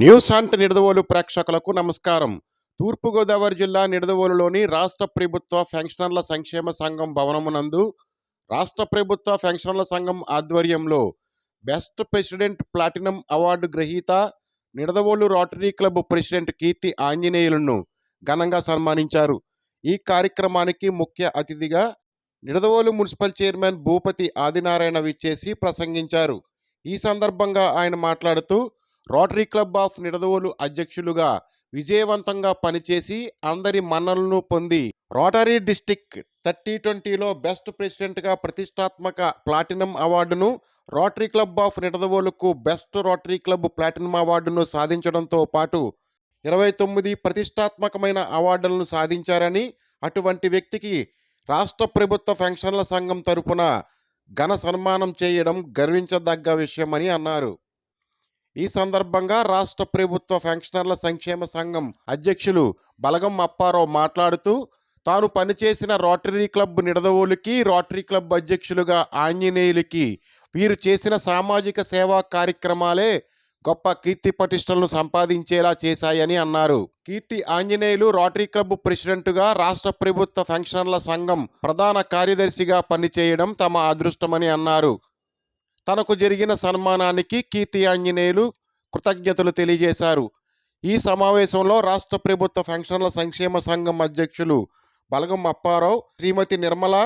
News అంట్ నిడదవోలు ప్రేక్షకులకు నమస్కారం. తూర్పుగోదావరి జిల్లా నిడదవోలులోని రాష్ట్ర ప్రభుత్వ పెన్షనర్ల సంక్షేమ సంఘం భవనమునందు రాష్ట్ర ప్రభుత్వ పెన్షనర్ల సంఘం ఆధ్వర్యంలో బెస్ట్ ప్రెసిడెంట్ ప్లాటినం అవార్డు గ్రహీత Nidadavolu rotary club president Keerthi ఆంజనేయులను ఘనంగా సన్మానించారు. ఈ కార్యక్రమానికి ముఖ్య అతిథిగా నిడదవోలు మున్సిపల్ చైర్మన్ భూపతి ఆదినారాయణ విచ్చేసి ప్రసంగించారు. ఈ సందర్భంగా ఆయన మాట్లాడుతూ రోటరీ క్లబ్ ఆఫ్ నిడదవోలు అధ్యక్షులుగా విజయవంతంగా పనిచేసి అందరి మన్నలను పొంది రోటరీ డిస్టిక్ థర్టీ ట్వంటీలో బెస్ట్ ప్రెసిడెంట్గా ప్రతిష్టాత్మక ప్లాటినం అవార్డును రోటరీ క్లబ్ ఆఫ్ నిడదవోలుకు బెస్ట్ రోటరీ క్లబ్ ప్లాటినం అవార్డును సాధించడంతో పాటు ఇరవై తొమ్మిది ప్రతిష్టాత్మకమైన అవార్డులను సాధించారని అటువంటి వ్యక్తికి రాష్ట్ర ప్రభుత్వ పెన్షన్ల సంఘం తరపున ఘన సన్మానం చేయడం గర్వించదగ్గ విషయమని అన్నారు. ఈ సందర్భంగా రాష్ట్ర ప్రభుత్వ పెన్షనర్ల సంక్షేమ సంఘం అధ్యక్షులు బలగం అప్పారావు మాట్లాడుతూ తాను పనిచేసిన రోటరీ క్లబ్ నిడదవోలుకి రోటరీ క్లబ్ అధ్యక్షులుగా ఆంజనేయులకి వీరు చేసిన సామాజిక సేవా కార్యక్రమాలే గొప్ప కీర్తి పటిష్టలను సంపాదించేలా చేశాయని అన్నారు. కీర్తి ఆంజనేయులు రోటరీ క్లబ్ ప్రెసిడెంట్గా రాష్ట్ర ప్రభుత్వ పెన్షనర్ల సంఘం ప్రధాన కార్యదర్శిగా పనిచేయడం తమ అదృష్టమని అన్నారు. తనకు జరిగిన సన్మానానికి కీర్తి ఆంజనేయులు కృతజ్ఞతలు తెలియజేశారు. ఈ సమావేశంలో రాష్ట్ర ప్రభుత్వ పెన్షన్ల సంక్షేమ సంఘం అధ్యక్షులు బలగం అప్పారావు శ్రీమతి నిర్మల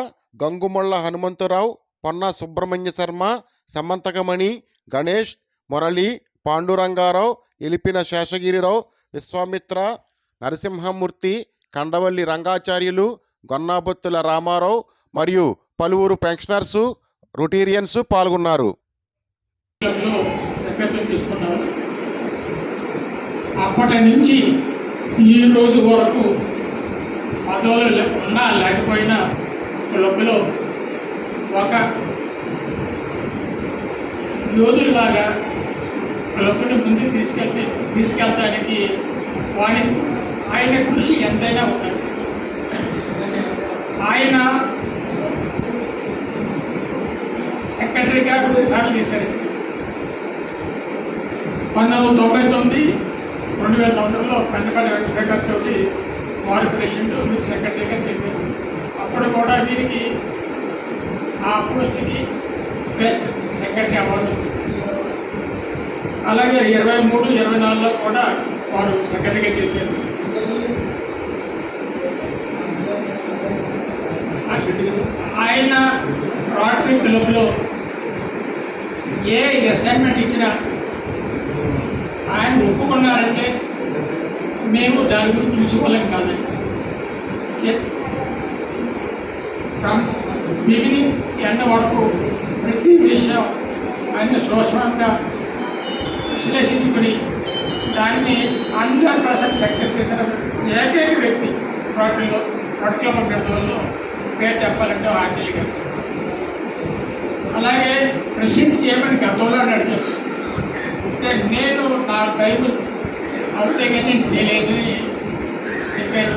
గంగుమొళ్ళ హనుమంతరావు పొన్నా సుబ్రహ్మణ్య శర్మ సమంతకమణి గణేష్ మురళి పాండురంగారావు ఎలిపిన శేషగిరిరావు విశ్వామిత్ర నరసింహమూర్తి కండవల్లి రంగాచార్యులు గొన్నాబొత్తుల రామారావు మరియు పలువురు పెన్షనర్సు రొటీరియన్స్ పాల్గొన్నారు. అప్పటి నుంచి ఈ రోజు వరకు పదవులు ఉన్నా లేకపోయినా క్లబ్లో ఒక యోధుడిలాగా క్లబ్ని ముందుకు తీసుకెళ్తే తీసుకెళ్తానికి వాడి ఆయన కృషి ఎంతైనా ఉన్నది ఆయన సెక్రటరీగా రెండుసార్లు చేశారు. పంతొమ్మిది వందల తొంభై తొమ్మిది రెండు వేల సంవత్సరంలో పెండపల్లి వెంకటశేఖర్ తోటి వార్డు ప్రెసిడెంట్ మీకు సెక్రటరీగా చేశారు. అప్పుడు కూడా వీరికి ఆ పోస్ట్కి బెస్ట్ సెక్రటరీ అవార్డు అలాగే ఇరవై మూడు ఇరవై నాలుగులో కూడా వారు సెక్రటరీగా చేశారు. ఆయన రాటరీ క్లబ్లో ఏ అసైన్మెంట్ ఇచ్చినా ఆయన ఒప్పుకున్నారంటే మేము దాని గురించి చూసుకోలేం కాదండి. ఫ్రమ్ బిగినింగ్ ఎండ వరకు ప్రతి విషయం ఆయన సూక్ష్మంగా విశ్లేషించుకుని దాన్ని హండ్రెడ్ పర్సెంట్ సక్సెస్ చేసిన ఏకైక వ్యక్తి రోటరీలో రోటరీలో గ్రంథంలో పేరు చెప్పాలంటే ఆర్టీలు గారు. అలాగే ప్రెసిడెంట్ చేయమని గతంలో అడిగారు నేను నా టైం అవుతే కానీ నేను చేయలేదని చెప్పాను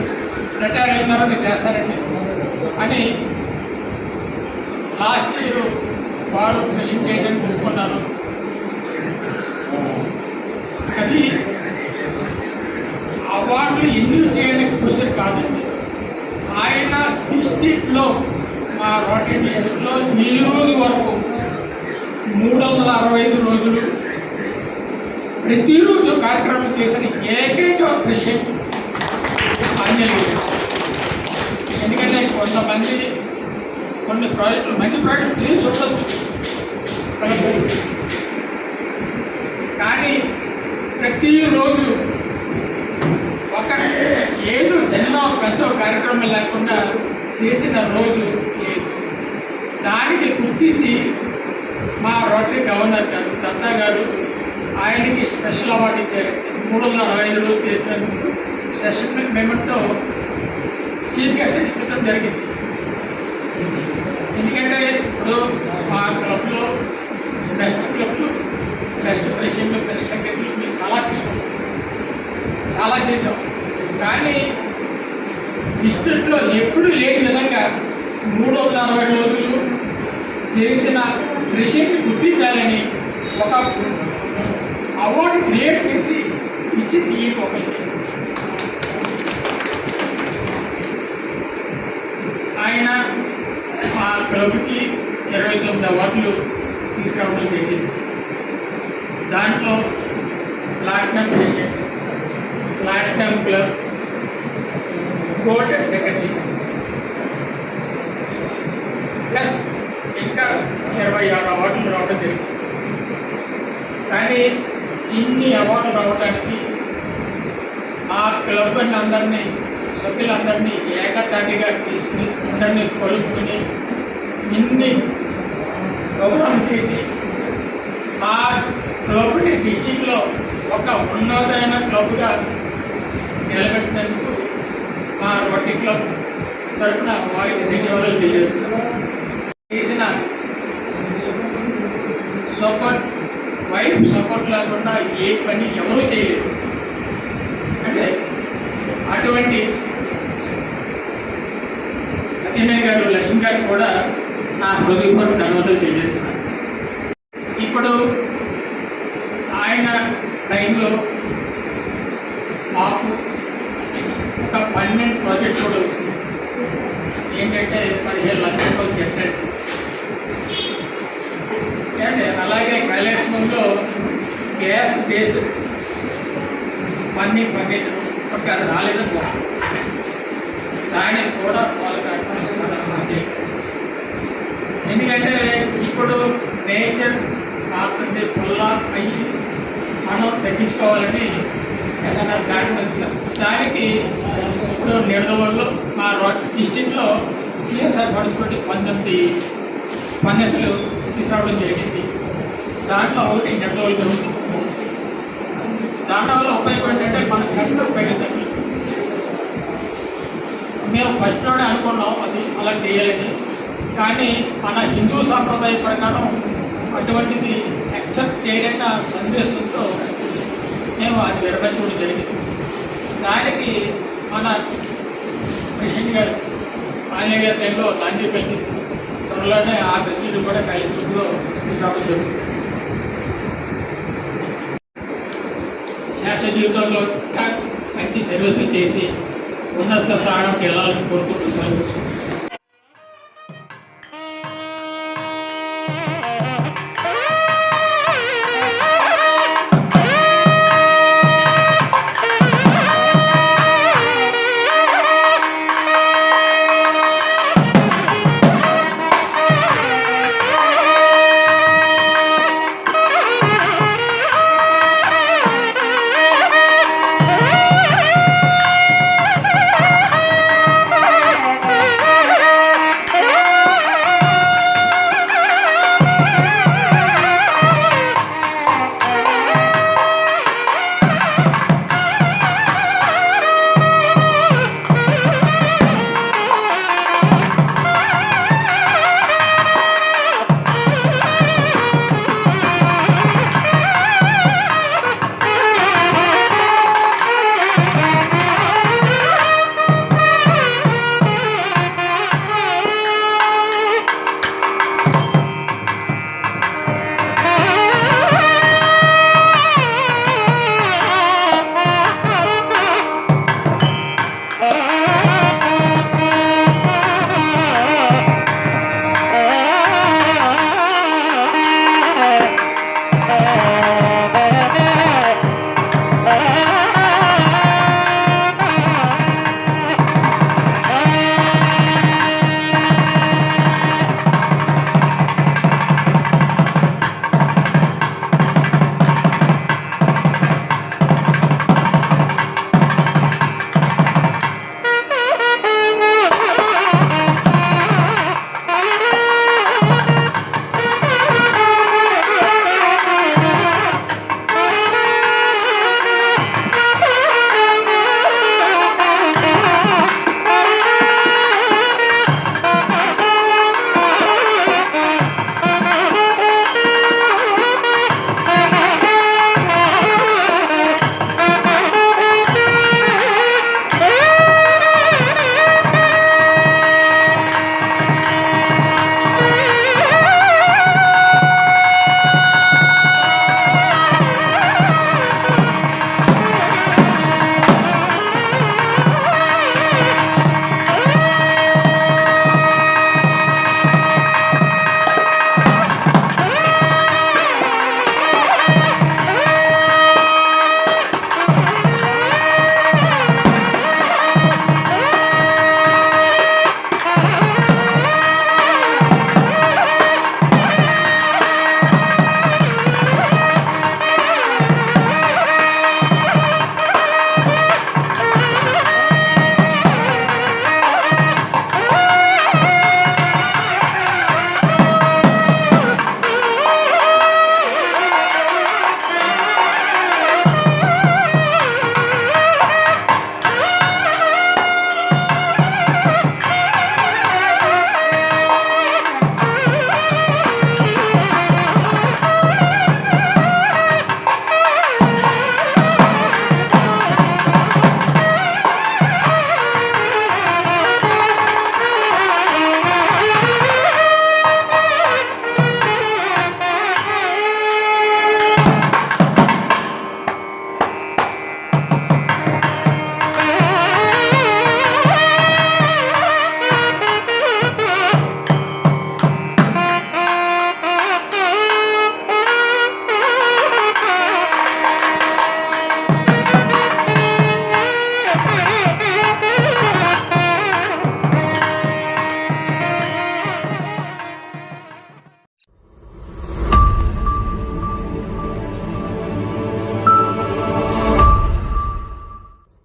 రిటైర్ అయిన తర్వాత చేస్తానండి. అని లాస్ట్ ఇయర్ వారు ప్రెసిడెంట్ చేయడానికి ఒప్పుకున్నాను అది అవార్డులు ఎందుకు చేయడానికి కృషి కాదండి. ఆయన డిస్ట్రిక్ట్లో ఆ రోటరీ మిషన్లో ఈ రోజు వరకు మూడు వందల అరవై ఐదు రోజులు ప్రతిరోజు కార్యక్రమం చేసిన ఏకైక విషయం అంజలి ఎందుకంటే కొంతమంది కొన్ని ప్రాజెక్టులు మంచి ప్రాజెక్టులు చేసి ఉండొచ్చు కానీ ప్రతిరోజు ఒక ఏదో చిన్న పెద్ద కార్యక్రమం లేకుండా చేసిన రోజు దానికి గుర్తించి మా రోటరీ గవర్నర్ గారు దత్తా గారు ఆయనకి స్పెషల్ అవార్డు ఇచ్చారు. మూడు వందల అరవై ఐదు రోజులు చేసిన సెషన్ మెమెంట్తో చీఫ్ గెస్ట్ ఇవ్వడం జరిగింది. ఎందుకంటే ఇప్పుడు మా క్లబ్లో బెస్ట్ క్లబ్లు బెస్ట్ ప్రెసిడెంట్లు బెస్ట్ సెక్రటరీలు మేము చాలా చూసాం. చాలా చేసాం. కానీ డిస్ట్రిక్ట్లో ఎప్పుడు లేని విధంగా మూడు వందల అరవై రోజులు చేసిన కృషిని గుర్తించాలని ఒక అవార్డు క్రియేట్ చేసి ఇచ్చి తీయకపోయింది ఆయన మా క్లబ్కి ఇరవై తొమ్మిది అవార్డులు తీసుకురావడం జరిగింది. దాంట్లో platinum president platinum club gold secretary plus ఇరవై ఆరు అవార్డులు రావడం జరిగింది. కానీ ఇన్ని అవార్డులు రావడానికి ఆ క్లబ్ అందరినీ సభ్యులందరినీ ఏకతాటిగా తీసుకుని అందరినీ కలుపుకుని ఇన్ని గౌరవం చేసి ఆ క్లబ్ని డిస్టిక్లో ఒక ఉన్నతమైన క్లబ్గా నిలబెట్టినందుకు మా రొట్టి క్లబ్ తరఫున వారికి ధన్యవాదాలు తెలియజేస్తున్నాను. చేసిన సపోర్ట్ వైఫ్ సపోర్ట్ లేకుండా ఏ పని ఎవరూ చేయలేదు. అంటే అటువంటి సత్యనారాయణ గారు లక్ష్మి గారు కూడా నా హృదయపూర్వక ధన్యవాదాలు తెలియజేస్తున్నాను ఇప్పుడు ఆయన టైంలో మాకు ఒక పర్మనెంట్ ప్రాజెక్ట్ కూడా వచ్చింది ఏంటంటే పదిహేను లక్షల రూపాయలు చెప్పినట్టు అంటే అలాగే కైలాసంలో గ్యాస్ బేస్డ్ అవన్నీ పంపించడం ఒక అది రాలేదని వస్తుంది దానికి కూడా వాళ్ళకి అడ్వాన్స్ ఎందుకంటే ఇప్పుడు నేచర్ మారుతుంది పుల్ల అయ్యి మనం తగ్గించుకోవాలని ఏదైనా దాటి వస్తున్నాం దానికి ఇప్పుడు నిడదవల్లో మా రోడ్ డిస్టిక్లో సిఎస్ఆర్ పడుచుకోండి పంతొమ్మిది పన్నెసులు తీసుకురావడం జరిగింది. దాంట్లో ఒకటి నిడదవల్లో జరుగుతుంది దాంట్లో వల్ల ఉపయోగం మన ఖర్చులు ఉపయోగం తగ్గుతుంది మేము ఫస్ట్లోనే అనుకున్నాం అది అలా చేయాలని. కానీ మన హిందూ సాంప్రదాయ ప్రకారం అటువంటిది యాక్సెప్ట్ చేయలేక సందేశంతో మేము అది నిర్వహించడం జరిగింది. దానికి మన ప్రెసిడెంట్ గారు ఆయన గారి టైంలో లాంచీ పెట్టి త్వరలోనే ఆ ప్రెసిడెంట్ కూడా కలిసి తీసుకురావడం జరుగుతుంది శాస్త్ర జీవితంలో మంచి సర్వీసులు చేసి ఉన్నత స్థానానికి వెళ్ళాలని కోరుకుంటున్నాను.